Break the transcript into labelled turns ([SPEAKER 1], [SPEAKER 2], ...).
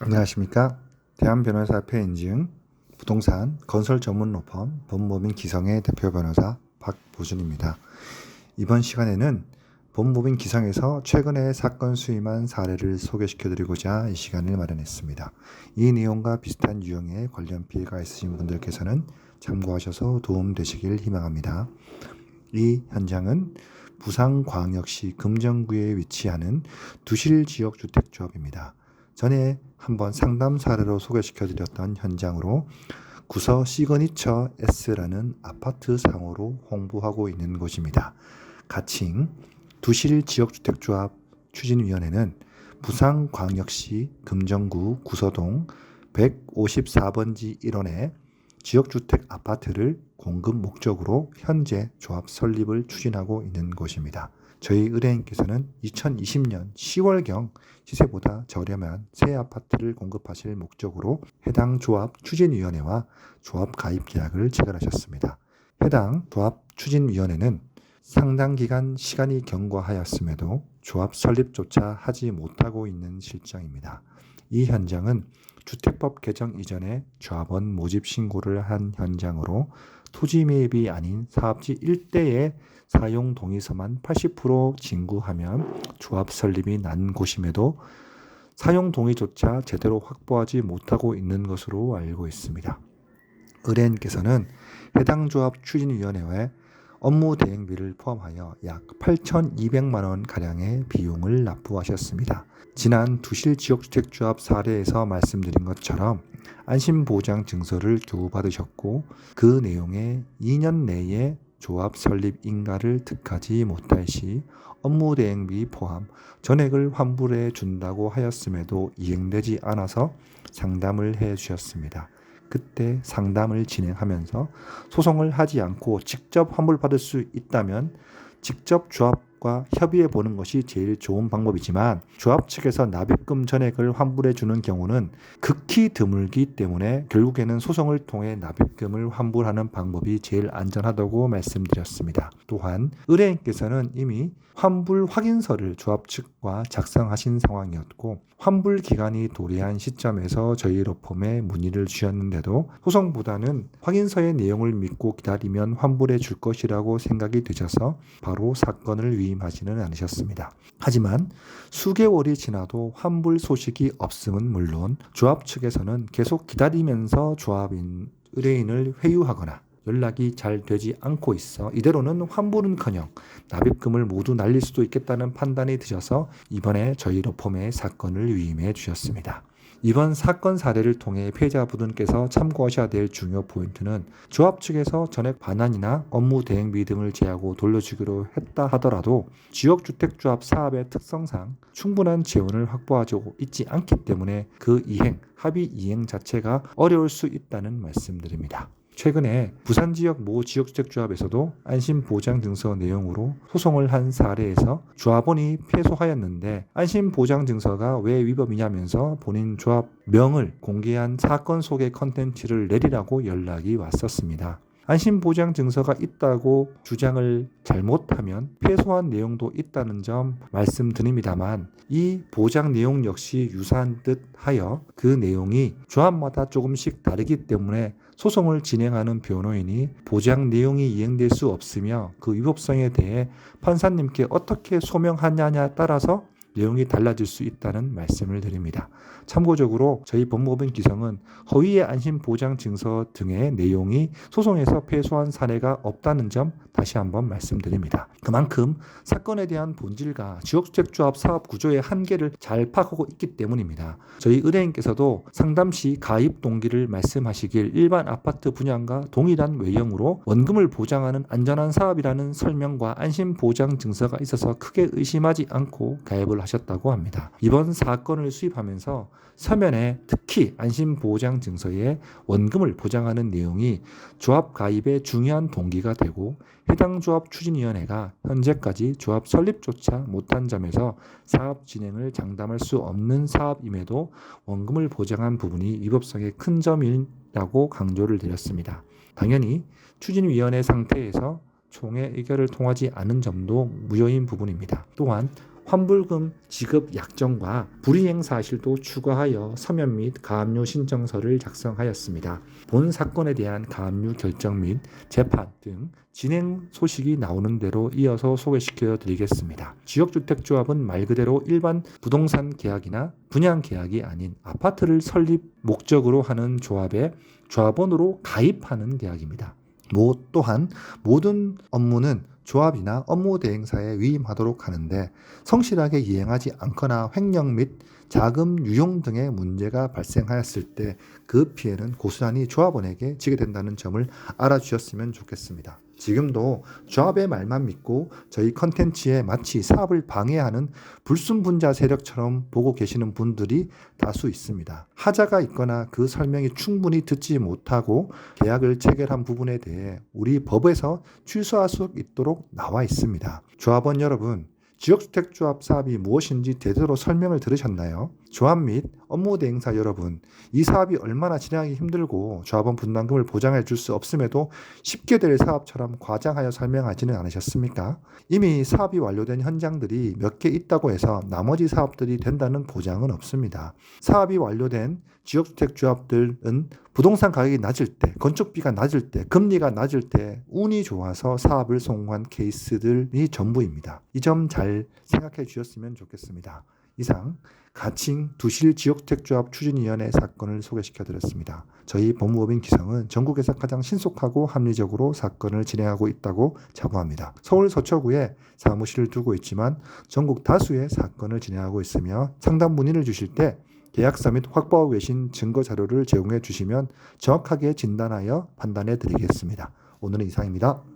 [SPEAKER 1] 안녕하십니까. 대한변호사협회 인증 부동산 건설 전문 로펌 법무법인 기성의 대표 변호사 박보준입니다. 이번 시간에는 법무법인 기성에서 최근에 사건 수임한 사례를 소개시켜 드리고자 이 시간을 마련했습니다. 이 내용과 비슷한 유형의 관련 피해가 있으신 분들께서는 참고하셔서 도움 되시길 희망합니다. 이 현장은 부산광역시 금정구에 위치하는 두실 지역 주택조합입니다. 전에 한번 상담 사례로 소개시켜 드렸던 현장으로 구서 시그니처 S라는 아파트 상호로 홍보하고 있는 곳입니다. 가칭 두실 지역주택조합 추진위원회는 부산광역시 금정구 구서동 154번지 1원의 지역주택 아파트를 공급 목적으로 현재 조합 설립을 추진하고 있는 곳입니다. 저희 의뢰인께서는 2020년 10월경 시세보다 저렴한 새 아파트를 공급하실 목적으로 해당 조합 추진위원회와 조합 가입 계약을 체결하셨습니다. 해당 조합 추진위원회는 상당 기간 시간이 경과하였음에도 조합 설립조차 하지 못하고 있는 실정입니다. 이 현장은 주택법 개정 이전에 조합원 모집 신고를 한 현장으로 토지 매입이 아닌 사업지 일대에 사용 동의서만 80% 진구하면 조합 설립이 난 곳임에도 사용 동의조차 제대로 확보하지 못하고 있는 것으로 알고 있습니다. 의뢰인께서는 해당 조합 추진위원회에 업무 대행비를 포함하여 약 8,200만 원 가량의 비용을 납부하셨습니다. 지난 두실 지역주택조합 사례에서 말씀드린 것처럼 안심보장 증서를 교부받으셨고 그 내용에 2년 내에 조합 설립 인가를 득하지 못할 시 업무 대행비 포함 전액을 환불해 준다고 하였음에도 이행되지 않아서 상담을 해 주셨습니다. 그때 상담을 진행하면서 소송을 하지 않고 직접 환불받을 수 있다면 직접 조합 과 협의해 보는 것이 제일 좋은 방법이지만 조합 측에서 납입금 전액을 환불해 주는 경우는 극히 드물기 때문에 결국에는 소송을 통해 납입금을 환불하는 방법이 제일 안전하다고 말씀드렸습니다. 또한 의뢰인께서는 이미 환불 확인서를 조합 측과 작성하신 상황이었고 환불 기간이 도래한 시점에서 저희 로펌에 문의를 주셨는데도 소송보다는 확인서의 내용을 믿고 기다리면 환불해 줄 것이라고 생각이 되셔서 바로 사건을 위임 하지는 않으셨습니다. 하지만 수개월이 지나도 환불 소식이 없음은 물론 조합 측에서는 계속 기다리면서 조합인 의뢰인을 회유하거나 연락이 잘 되지 않고 있어 이대로는 환불은커녕 납입금을 모두 날릴 수도 있겠다는 판단이 드셔서 이번에 저희 로펌에 사건을 위임해 주셨습니다. 이번 사건 사례를 통해 피해자분들께서 참고하셔야 될 중요 포인트는 조합 측에서 전액 반환이나 업무 대행비 등을 제하고 돌려주기로 했다 하더라도 지역 주택조합 사업의 특성상 충분한 재원을 확보하지 있지 않기 때문에 그 이행, 합의 이행 자체가 어려울 수 있다는 말씀드립니다. 최근에 부산 지역 모 지역주택조합에서도 안심보장증서 내용으로 소송을 한 사례에서 조합원이 패소하였는데 안심보장증서가 왜 위법이냐면서 본인 조합 명을 공개한 사건 속의 컨텐츠를 내리라고 연락이 왔었습니다. 안심보장 증서가 있다고 주장을 잘못하면 패소한 내용도 있다는 점 말씀드립니다만 이 보장 내용 역시 유사한 듯 하여 그 내용이 조합마다 조금씩 다르기 때문에 소송을 진행하는 변호인이 보장 내용이 이행될 수 없으며 그 위법성에 대해 판사님께 어떻게 소명하냐에 따라서 내용이 달라질 수 있다는 말씀을 드립니다. 참고적으로 저희 법무법인 기성은 허위의 안심 보장 증서 등의 내용이 소송에서 패소한 사례가 없다는 점 다시 한번 말씀드립니다. 그만큼 사건에 대한 본질과 지역주택조합 사업 구조의 한계를 잘 파악하고 있기 때문입니다. 저희 의뢰인께서도 상담 시 가입 동기를 말씀하시길 일반 아파트 분양과 동일한 외형으로 원금을 보장하는 안전한 사업이라는 설명과 안심 보장 증서가 있어서 크게 의심하지 않고 가입을 하셨다고 합니다. 이번 사건을 수입하면서 서면에 특히 안심보장 증서에 원금을 보장하는 내용이 조합 가입의 중요한 동기가 되고 해당 조합 추진위원회가 현재까지 조합 설립조차 못한 점에서 사업 진행을 장담할 수 없는 사업임에도 원금을 보장한 부분이 위법성의 큰 점이라고 강조를 드렸습니다. 당연히 추진위원회 상태에서 총회 의결을 통하지 않은 점도 무효인 부분입니다. 또한
[SPEAKER 2] 환불금 지급 약정과 불이행 사실도 추가하여 서면 및 가압류 신청서를 작성하였습니다. 본 사건에 대한 가압류 결정 및 재판 등 진행 소식이 나오는 대로 이어서 소개시켜 드리겠습니다. 지역주택조합은 말 그대로 일반 부동산 계약이나 분양 계약이 아닌 아파트를 설립 목적으로 하는 조합에 조합원으로 가입하는 계약입니다.
[SPEAKER 1] 모 또한 모든 업무는 조합이나 업무 대행사에 위임하도록 하는데 성실하게 이행하지 않거나 횡령 및 자금 유용 등의 문제가 발생하였을 때 그 피해는 고스란히 조합원에게 지게 된다는 점을 알아주셨으면 좋겠습니다. 지금도 조합의 말만 믿고 저희 컨텐츠에 마치 사업을 방해하는 불순분자 세력처럼 보고 계시는 분들이 다수 있습니다. 하자가 있거나 그 설명이 충분히 듣지 못하고 계약을 체결한 부분에 대해 우리 법에서 취소할 수 있도록 나와 있습니다. 조합원 여러분, 지역주택조합 사업이 무엇인지 제대로 설명을 들으셨나요? 조합 및 업무 대행사 여러분, 이 사업이 얼마나 진행하기 힘들고 조합원 분담금을 보장해 줄 수 없음에도 쉽게 될 사업처럼 과장하여 설명하지는 않으셨습니까? 이미 사업이 완료된 현장들이 몇 개 있다고 해서 나머지 사업들이 된다는 보장은 없습니다. 사업이 완료된 지역주택 조합들은 부동산 가격이 낮을 때, 건축비가 낮을 때, 금리가 낮을 때 운이 좋아서 사업을 성공한 케이스들이 전부입니다. 이 점 잘 생각해 주셨으면 좋겠습니다. 이상 가칭 두실 지역주택조합 추진위원회 사건을 소개시켜 드렸습니다. 저희 법무법인 기성은 전국에서 가장 신속하고 합리적으로 사건을 진행하고 있다고 자부합니다. 서울 서초구에 사무실을 두고 있지만 전국 다수의 사건을 진행하고 있으며 상담 문의를 주실 때 계약서 및 확보하고 계신 증거 자료를 제공해 주시면 정확하게 진단하여 판단해 드리겠습니다. 오늘은 이상입니다.